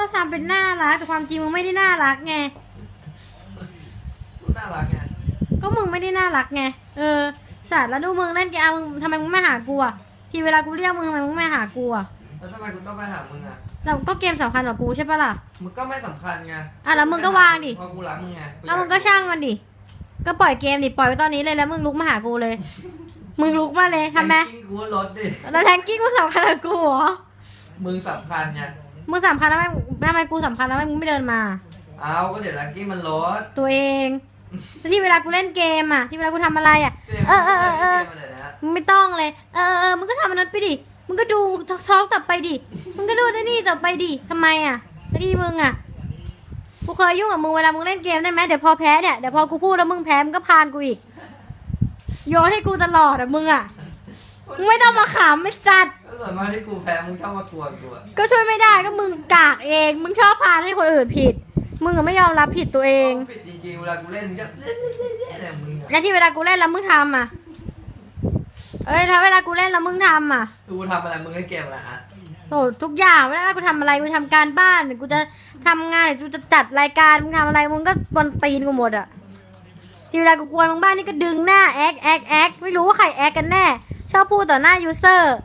ก็ทำเป็นน่ารักแต่ความจริงมึงไม่ได้น่ารักไงกูน่ารักไงก็มึงไม่ได้น่ารักไง เออสัตว์แล้วดูมึงเล่นเกมมึงทำไมมึงไม่หากูอะ ทีเวลากูเรียกมึงทำไมมึงไม่หากูอะแล้วทำไมกูต้องไปหามึงอะเราก็เกมสำคัญกว่ากูใช่ปะล่ะ มึงก็ไม่สำคัญไง อะแล้วมึงก็วางดิเพราะกูรักมึงไงแล้วมึงก็ช่างมันดิ ก็ปล่อยเกมดิ ปล่อยไว้ตอนนี้เลยแล้วมึงลุกมาหากูเลย มึงลุกมาเลยทำไมแรงกิ้งกูลดดิ แล้วแรงกิ้งมึงสำคัญกับกูเหรอ มึงสำคัญไง มึงสำคัญแล้วทำไมทำไมกูสำคัญแล้วทำไมมึงไม่เดินมา เอาก็เดี๋ยวแรงกิ้งมันลดตัวเองแล้วที่เวลากูเล่นเกมอะ ที่เวลากูทำอะไรอะ เออเออเออเออกมมาดี๋ยวนะมึงไม่ต้องเลยเออเออเออมึงก็ทำมันนั้นไปดิมึงก็ดูท้องต่อไปดิมึงก็ดูที่นี่ต่อไปดิทำไมอะแล้วที่มึงอะกูเคยยุ่งกับมึงเวลามึงเล่นเกมได้ไหมเดี๋ยวพอแพ้เนี่ยเดี๋ยวพอกูพูดแล้วมึงแพ้มึงก็พานกูอีกโยนให้กูตลอดอะมึงอะมึงไม่ต้องมาขำไม่สัตว์ก็ ส่วนมากที่กูแพ้มึงชอบมากวนกูอะก็ช่วยไม่ได้ก็มึงกากเอง มึงชอบพาให้คนอื่นผิด มึงก็ไม่ยอมรับผิดตัวเอง ผิดจริงๆเวลากูเล่นมึงจะเล่นเล่นเล่นอะไรมึงอะแล้วที่เวลากูเล่นแล้วมึงทำอะ เอ้ยถ้าเวลากูเล่นแล้วมึงทำอะกูทำอะไรมึงเล่นเกมอะไรอะโอ้ทุกอย่างเวลากูทำอะไรกูทำการบ้านหรือกูจะทำงานหรือกูจะจัดรายการมึงทำอะไรมึงก็กวนตีนกูหมดอะที่เวลากูกวนมึงบ้านนี่ก็ดึงหน้าแอคแอคแอคไม่รู้ว่าใครแอคกันแน่ ชอบพูดต่อหน้ายูเซอร์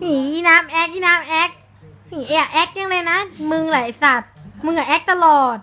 หนีน้ำแอกอีน้ำแอกหนีแอคแอคยังเลยนะ มึงไหลสัตว์ มึงอะแอกตลอด